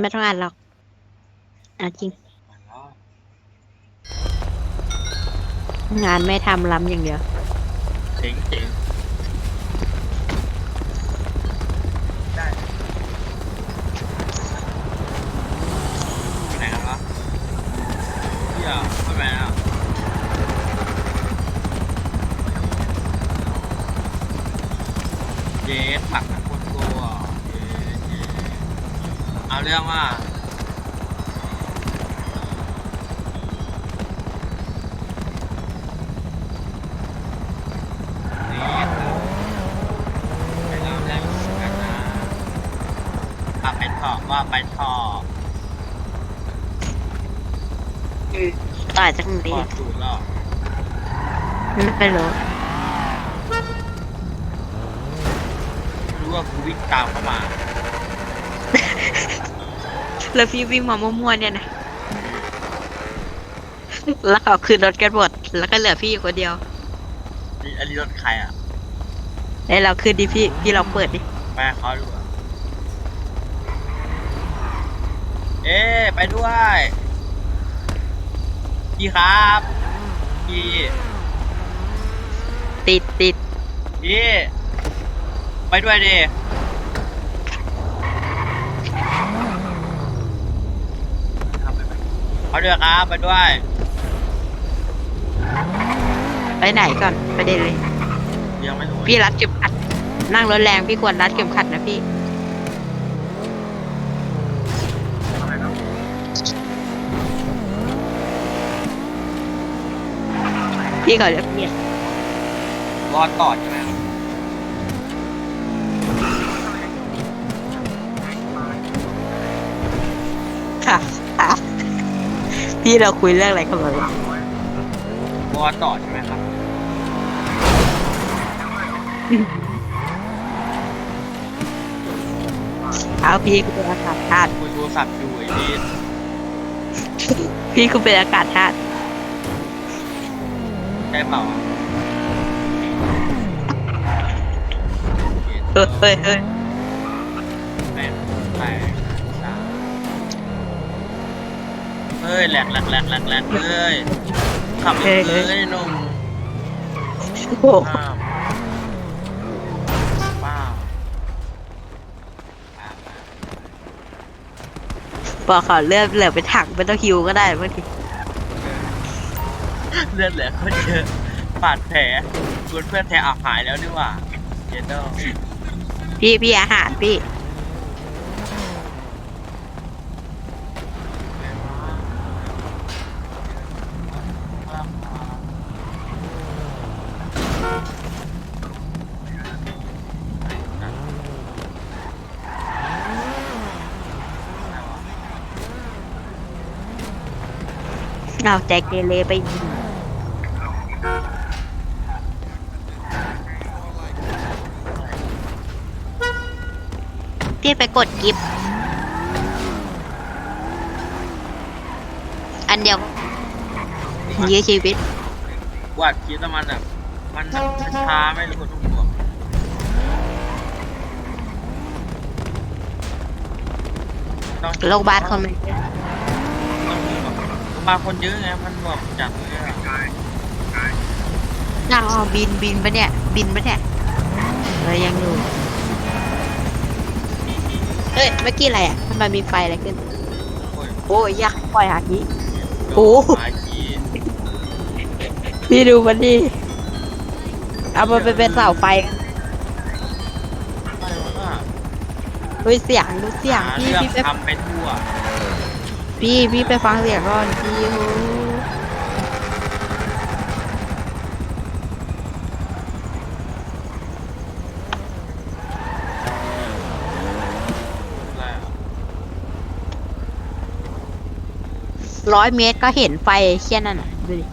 ไม่ต้องอ่านหรอกอ่านจริง งานไม่ทำล้ำอย่างเดียว เจ๋งเจ๋งได้ไปไหนกันวะเฮียทำไมอะเย้ผักคนตัวเย้เย้ เอาเรื่องว่านี่ไปเราได้เหมือนกันนะขับไปท่อว่าไปท่อต่อจากนี้พอสูตรแล้วไม่รู้รู้ว่ากูวิ่งตามเข้ามา แล้วพี่วิ่งมามั่วๆเนี่ยนะแล้วเขาขึ้นรถกันหมดแล้วก็เหลือพี่อยู่คนเดียวนี่อันนี้รถใครอะแล้วเราขึ้นดิพี่พี่ลองเปิดดิไปกับเขาดูอะเอ๊ะไปด้วย พี่ครับ พี่ติดติดพี่ ไปด้วยดิ เอาด้วยครับไปด้วย ไปไหนก่อนประเด็นเลย ยังไม่รู้พี่รัดเข็มขัด นั่งรถแรงพี่ควรรัดเข็มขัดนะพี่ พี่เขาจะเปลี่ยนรอดต่อใช่ไหมครับค่ะค่ะ พี่เราคุยเรื่องอะไรกันบ้างรอดต่อใช่ไหมครับ เอาพี่กูเป็นอากาศธาตุคุยโทรศัพท์อยู่ไอ้นี่พี่กูเป็นอากาศธาตุใช่เปล่าเฮ้ยเฮ้ยเฮ้ยแปดแปดสามเฮ้ ยแหลกแหลกแหลกแหลกแหลกเฮ้ยขับเลยเลยหนุ่มโอ้โหป้ามป้ามบอกเขาเลือกเหลือเป็นถังเป็นต้องฮิวก็ได้บางทีเลือดเหลือก็เยอะบาดแผลกูเพื่อนแท้อาหายแล้วนี่หว่าเจนเดอร์พี่พี่อาหารพี่ เอาใจเกเรไปยิงพี่ไปกดกิฟต์อันเดียวยื้อชีวิตวาดคิดแล้วมันแบบมันช้าไม่รู้กดทุกตัวต้องโรงพยาบาลเขาไม่ต้องมี แบบบางคนเยอะไงมันแบบจัดเลยอะนั่งอ๋อบินบินปะเนี่ย บินปะเนี่ยเรายังอยู่เอ้ย เมื่อกี้อะไรอะทำไมมีไฟอะไรขึ้น โอ้ยโอ้ยยักษ์ปล่อยหาทีโอ้หมาขี้พี่ดูมันดิเอามันไปเป็นเสาไฟกันอะไรวะเฮ้ยเสียงดูเสียงหาพี่เรื่องพี่ไปทำไปทั่ว พี่พี่ไปฟังเสียงก่อนพี่โอ้อะไรอะร้อยเมตรก็เห็นไฟเชี่ยนั่นอะดูดิ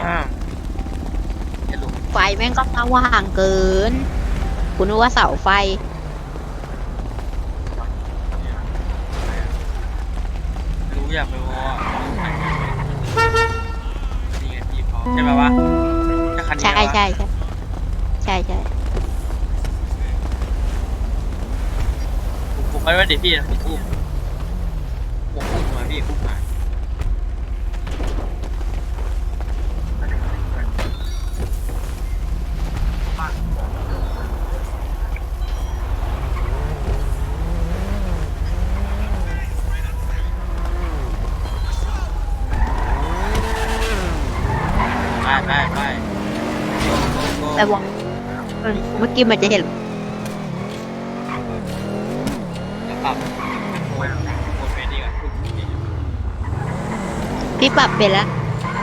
อ่าเดี๋ยวลุงไฟแม่งก็สว่างเกิน คุณนึกว่าเสาไฟ ใช่ไหมวะใช่ใช่วะใช่ใช่ใช่ใช่ผมไม่ว่าเดี๋ยวพี่ผมอุ้มผมอุ้มมาพี่อุ้มมา กี้มันจะเห็นจะปรับโคนโคนเฟรนดี้ก่อนพูดดีพี่ปรับเป็นแล้ว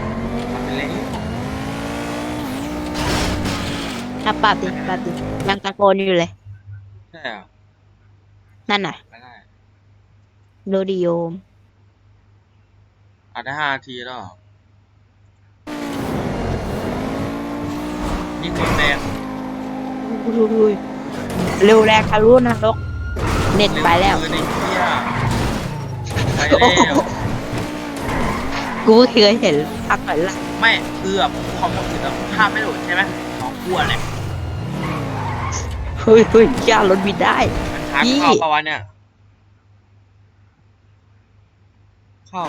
ๆเป็นเล่นถ้าปรับดิปรับดิยังตะโกนอยู่เลย ใช่เหรอนั่นน่ะไม่ได้โดดิโยม อัดได้ห้านาทีแล้วเหรอนี่คือแดง อุ้ยเร็วแรงทะลุนรกเน็ตไปแล้ว เร็วเกินไอ้เหี้ยไปแล้วกูเคยเห็นพักหน่อยละไม่เกือบความหมดคือแบบภาพไม่หลุดใช่ไหมของกลัวเลยเฮ้ยเฮ้ยย่ารถบินได้ มันชาร์จพี่เข้าปะวะเนี่ย เข้า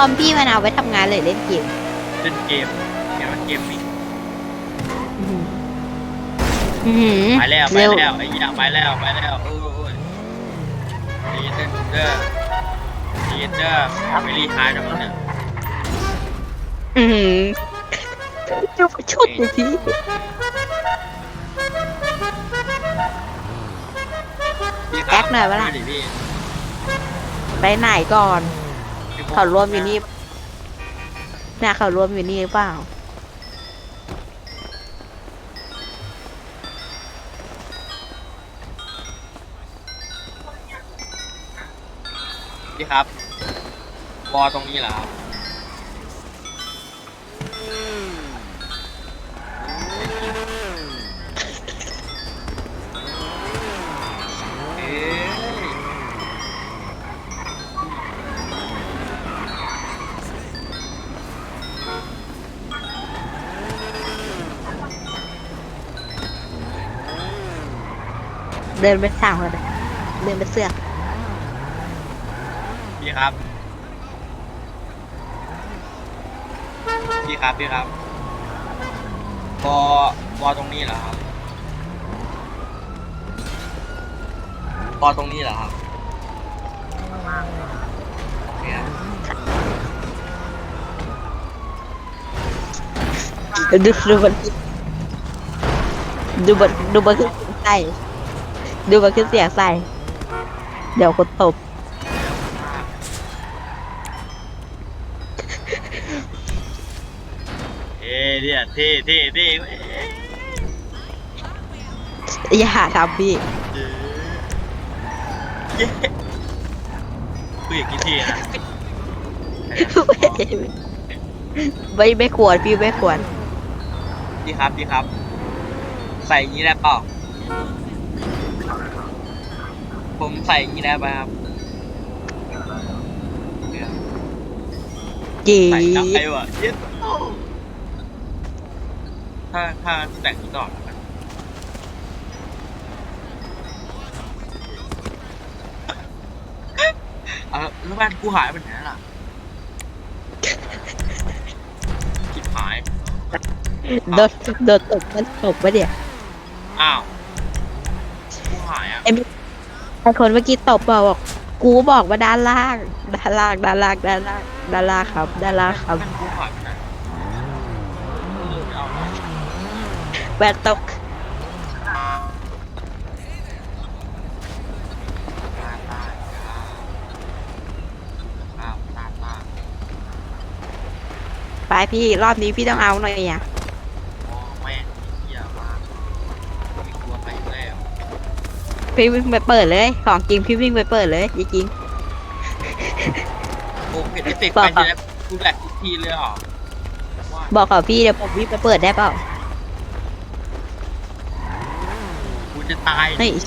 อมพี่มันเอาไว้ทำงานเลยเล่นเกมเล่นเกมเกมมันเกมมิ่งอื้อหืออื้อหือไปแล้วไปเร็วแล้วไอ้เหี้ยไปแล้วไปแล้วโอ้ยโอ้ยดีเด้อเด้อดีเด้อไม่รีหายแล้วมั้งเนี่ยอือหือจะมาชุดเลยพี่พี่คแอรับคหน่อยวะล่ะดิพี่ไปไหนก่อน เขารวมอยู่นี่น่าเขารวมอยู่นี่หรือเปล่า พี่ครับบอตรงนี้เหรอครับ เดินไปสั่งเลยเดินไปเสือกพี่ครับ พี่ครับ พี่ครับบอบอตรงนี้เหรอครับบอตรงนี้เหรอครับโอเคครับดูดูมันดูมันดูมันขึ้นเสียงใส่ ดูมันขึ้นเสียงใส่ เดี๋ยวคนตบ เอ้ยเนี่ยเท่เท่เท่เว้ยอย่าหาทำพี่ เย้กูอยากกินเท่นะไม่ไม่ควรพี่ไม่ควรพี่ครับพี่ครับ ใส่อย่างนี้ได้เปล่า ผมใส่อย่างนี้ได้ไหมครับจีใส่ได้วะเย็ดถ้าถ้าแต่งนี้ก่อนแล้วกันเออแล้วแว่นกูหายไปไหนล่ะจิบหาย โดนโดนตบมันตบปะเนี่ยอ้าวกูหายอะไอ้มิ ไอคนเมื่อกี้ตบเปล่าบอกกูบอกว่าด้านล่าง ด้านล่าง ด้านล่าง ด้านล่าง ด้านล่างครับ ด้านล่างครับแว่นกูหายไปไหนน่อยแบนตก ไปพี่รอบนี้พี่ต้องเอาหน่อยอะ โอ้แม่งเหี้ยมาไม่กลัวใครอีกแล้ว พี่วิ่งไปเปิดเลย ของจริงพี่วิ่งไปเปิดเลยจริงโอ้เห็นไอเฟกบอกไปก่อนทีแรกกูแหลกทุกทีเลยเหรอว่าๆบอกกับพี่เดี๋ยวผมวิ่งไปเปิดได้เปล่ากูจะตายเฮ้ยมี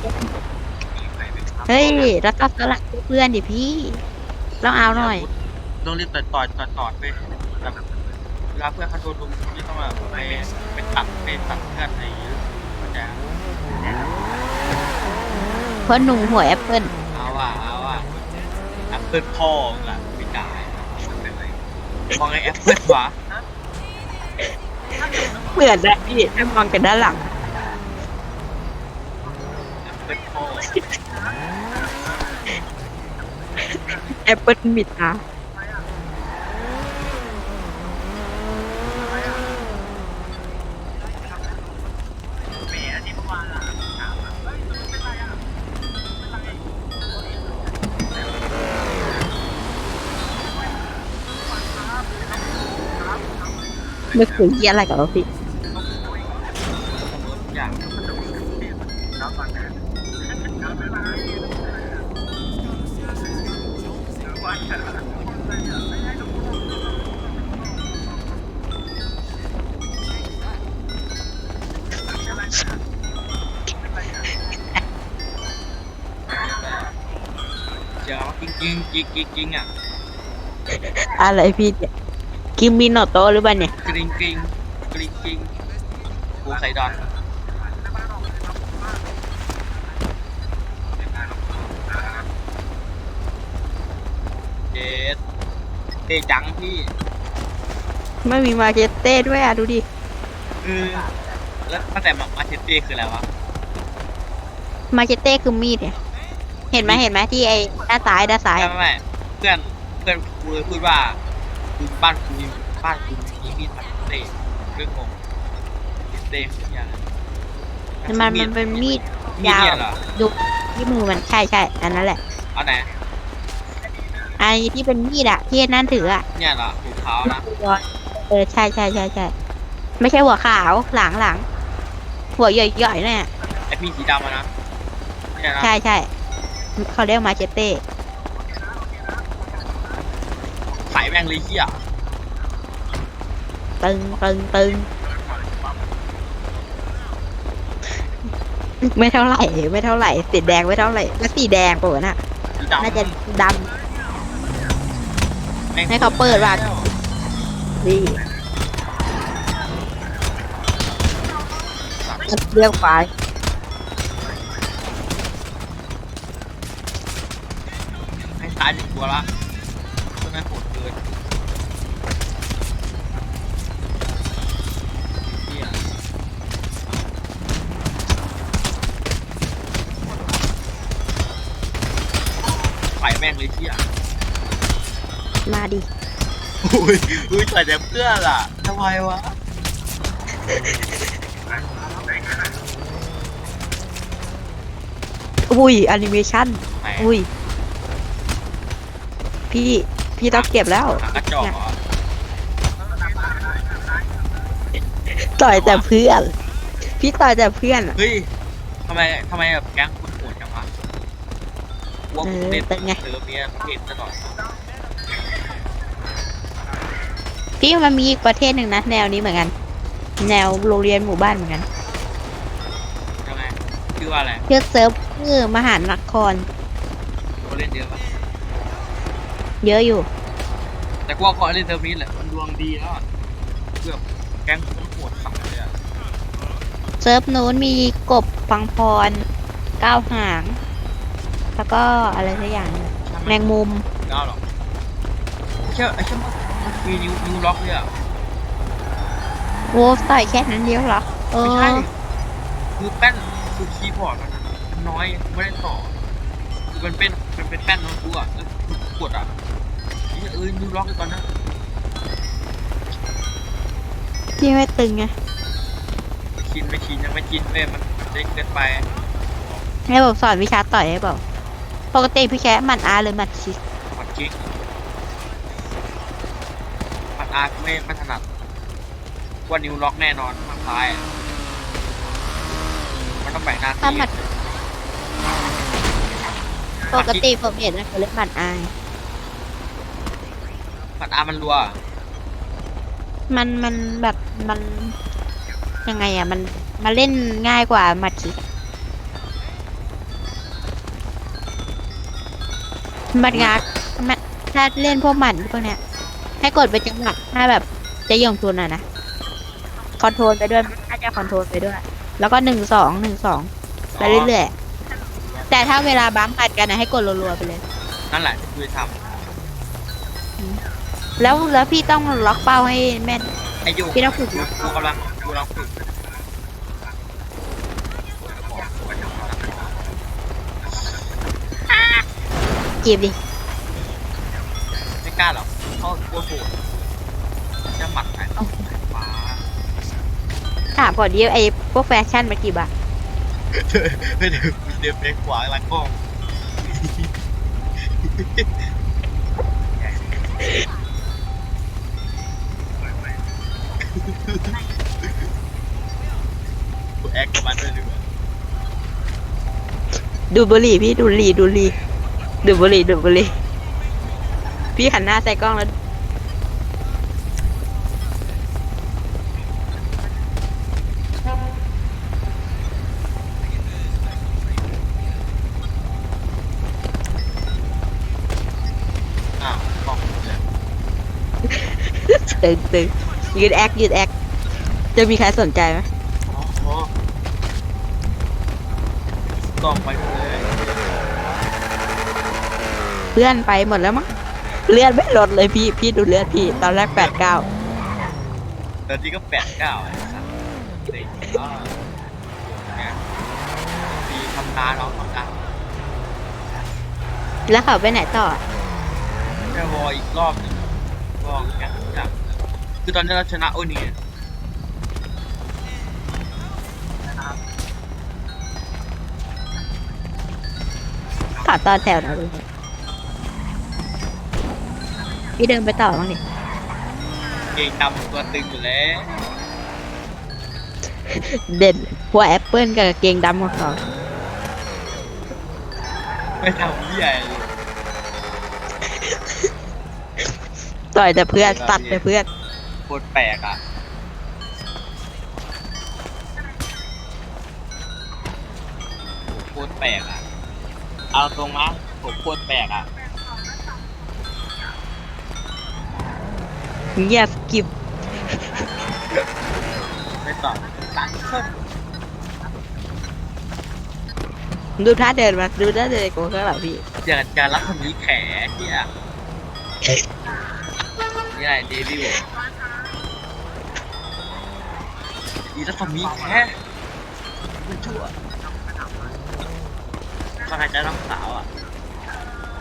ใครไปทำเฮ้ยแล้วก็สลักเพื่อนดิพี่ต้องเอาหน่อย ต้องรีบต่อยต่อยต่อยต่อยไปแบบเวลาเพื่อนเขาโดนลุมไม่ต้องแบบไปไปตัดไปตัดเพื่อนอะไรอย่างเงี้ยเข้าใจปะ เพราะหนุ่มหัวแอปเปิลเอาว่ะเอาว่ะแอปเปิลพ่อมึงล่ะไม่ได้มองไงแอปเปิลวะเหมือนนะพี่ถ้ามองกันด้านหลัง แอปเปิลพ่อแอปเปิลมิดตา ไม่คุยเหี้ยอะไรกับเราพี่อย่างเจ้าจริงจริงจริงจริงจริงอะ อะไรพี่เนี่ยกิมมินโนโตะหรือเปล่าเนี่ยก ริงกริงกริงกริงกูใส่ดอนเจ็ดเตจังพี่ไม่มีมาเชตเต้ด้วยอะดูดิ เออแล้วตั้งแต่มามาเชตเต้คืออะไรวะ มาเชตเต้คือมีดเนี่ยเห็นไหมเห็นไหมที่ไอ้ด้านซ้ายด้านซ้าย ไม่ไม่ไม่เพื่อนเพื่อนกูเลยพูดว่ากูบ้านกูมีบ้านกูมีมีดมา เชตเต้เรื่องงงเชตเต้คืออย่างไรมันมันเป็นมีดมีดยาวเนี่ยเหรอดูที่มือมันใช่ใช่อันนั้นแหละเอาไหนไอ้ที่เป็นมีดอะที่นั่นถืออะเนี่ยเหรอหูขาวนะเออใช่ใช่ใช่ใช่ไม่ใช่หัวขาวหลังหลังหัวใหญ่ๆเนี่ยไอพี่สีดำอะนะเนี่ยนะใช่ใช่เขาเรียกมาเชตเต้ ขายแม่งเลยเหี้ย ตึงตึงตึงไม่เท่าไหร่ไม่เท่าไหร่สีแดงไม่เท่าไหร่แล้วสีแดงปะวะน่ะสีดำน่าจะดแม่งให้เขาเปิดว่ะำดีเรียกไฟให้ตายหนึ่งตัวละ แม่งเลยเหี้ยมาดิ อุ้ยอุ้ยใส่แต่เพื่อนล่ะทำไมวะอุ้ยแอนิเมชันแหมอุ้ย พี่ พี่ต้องเก็บแล้ว หากระจอกเหรอต่อยแต่เพื่อน พี่ต่อยแต่เพื่อนอะเฮ้ยทำไมทำไมแบบแก๊ง ว่าคุณเล่นเออเป็นไงเซิร์ฟเนี้ยประเทศตลอดพี่มันมีอีกประเทศหนึ่งนะแนวนี้เหมือนกัน แนวโรงเรียนหมู่บ้านเหมือนกันยังไงชื่อว่าอะไรเพื่อเซิร์ฟเพื่อมหานคร เขาเล่นเยอะปะเยอะอยู่ แต่กูว่าเขาเล่นเซิร์ฟนี้แหละมันดวงดีแล้วอะเพื่อแก๊งคุณโหดสับเลยอะเซิร์ฟนู้นมีกบฟังพรก้าวหาง แล้วก็อะไรสักอย่างหนึ่งใช่ไหแมงมุมเก้าหรอกเชื่อไอ้เชื่อมันมันมีนิวนิวล็อกเลยอะโว้ต่อยแค่นั้นเดียวเหรอเอไม่อใช่คือแป้นคือคีย์บอร์ดมันอะมันน้อยไม่ได้ต่อคือมันเป็นมันเป็นแป้นโน้ตบุ๊กอะแล้วกดอะไอ้เหี้ยเอ้ยนิวล็อกเลยตอนนั้นพี่ไม่ตึงไงไม่ชินไม่ชินยังไม่ชินเว้ยมันเล็กเกินไปให้ผมสอนวิชาต่อยให้บอก ปกติพี่แค่หมันอาหรือหมันคิกปัดกิ๊กปัดอาร์คไม่ไม่ถนัดว่านิวล็อกแน่นอนทางซ้ายอะมันต้องแบ่งหน้าถ้าที่หมัดปกติผมเห็นนะเขาเล่นหมันอาปัดอาร์มันรัว มันมันแบบมันยังไงอะ มันมาเล่นง่ายกว่าหมัดคิก หมัดงามันถ้าเล่นพวกหมัดพวกเนี้ย ให้กดเป็นจังหวะถ้าแบบจะย่งทุนอะนะ คอนโทรลไปด้วยน่าจะคอนโทรลไปด้วย แล้วก็หนึ่งสองหนึ่งสองไปเรื่อยๆ แต่ถ้าเวลาบัมผัดกันนะให้กดรัวๆไปเลย นั่นแหละที่กูจะทแล้วแล้วพี่ต้องล็อกเป้าให้แม่นำไอ้ยูพี่ต้องฝึกกูกำลังกูกำลังฝึก จีบดิ ไม่กล้าหรอกเพราะกลัวโหดจะหมัดไหนฟ้าถามก่อนดิไอ้พวกแฟชั่นมากี่บาท ไม่เดี๋ยวเดี๋ยวไปขวางหลังกล้องกูแอคกับมันด้วยดีกว่าดูดบุหรี่พี่ดูดบุหรี่ดูดบุหรี่ ดูดบุหรี่ดูดบุหรี่พี่หันหน้าใส่กล้องแล้ว อ้าวกล้องเลยตึงตึงยืดแอคยืดแอคจะมีใครสนใจไหมอ๋อกล้องไปเลย เพื่อนไปหมดแล้วมั้งเลือดไม่ลดเลยพี่ พี่ดูเลือดพี่ ตอนแรกแปดเก้าตอนนี้ก็แปดเก้าไอ้สัสเด็กก็เนี่ยปีทำตาน้องทำตาแล้วเขาไปไหนต่ออะแค่วออีกรอบหนึงวอแค่จับคือตอนนี้เราชนะโอนี่ขอตอนแถวหนะเลย พี่เดินไปต่อบ้างดิเก่งดำตัวตึงอยู่แล้วเด่นหัวแอปเปิลกับกางเกงดำของเขาไม่ทำที่ใหญ่เลยต่อยแต่เพื่อนตัดแต่เพื่อนโคตรแปลกอะโคตรแปลกอะ เอาตรงนะผมโคตรแปลกอะ เงียบกิบไม่ตอบตัดขึ้นดูท่าเดินมาดูท่าเดินกูข้างหลังพี่เจอการรักคนนี้แขเที่ยนี่อะไรเดวิลอีรัศมีแค่มันชั่วถ้าใครจะน้องสาวอะ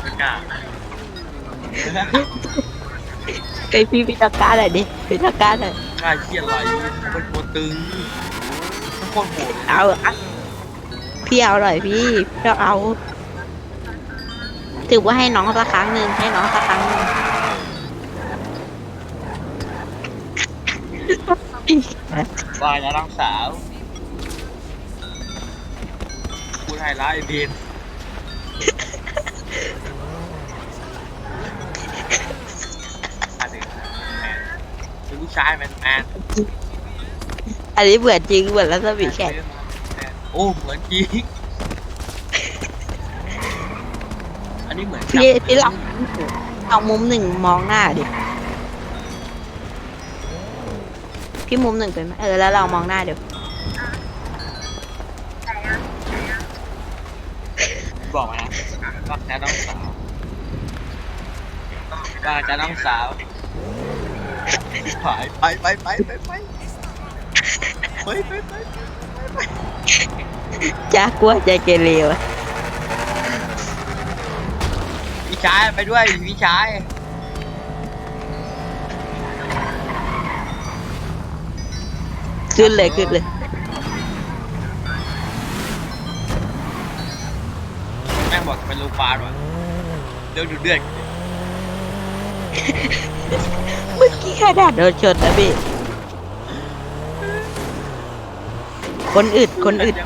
ไม่กล้า ไอพี่พิธาการหน่อยดิพิธาการหน่อยกล้าเชี่ยอะไรเป็นตัวตึงมันโคตรโหดเลยเอาอะพี่เอาหน่อยพี่พี่ต้องเอา ถือว่าให้น้องสักครั้งหนึ่งให้น้องสักครั้งหนึ่งว่าจะน้องสาวพูดให้ร้ายเบนอัน ชายแมนแมนอันนี้เหมือนจริงเหมือนรัศมีแขกโอ้เหมือนจริงอันนี้เหมือนพี่พี่ลองเอามุมหนึ่งมองหน้าดิพี่มุมหนึ่งเป็นไหมเออแล้วเรามองหน้าเดี๋ยวบอกมานะว่าจะน้องสาวว่าจะน้องสาว ไปไปไปไปไปไปไปไปไปจากลัวใจเกเรวะพี่ชายไปด้วยพี่ชายขึ้นเลยขึ้นเลยแม่งบอกจะเป็นโรงพยาบาลว่ะเดือดเดือด เมื่อกี้ขนาดโดนชนนะพี่ คนอึดคนอึด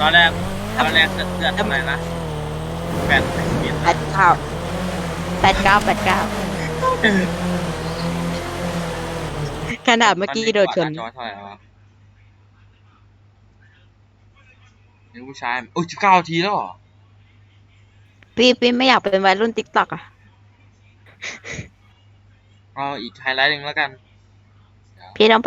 ตอนแรกตอนแรกเดือดเดือดทำไมนะแปดสิบเมตรแปดเก้าแปดเก้าแปดเก้าขนาดเมื่อกี้โดนชนจอเท่าไหร่วะนี่ผู้ชายโอ้ยสิบเก้าทีแล้วเหรอ พี่พี่ไม่อยากเป็นวัยรุ่นติ๊กต็อกอะ เอาอีกไฮไลท์หนึ่งแล้วกัน พี่ต้องไป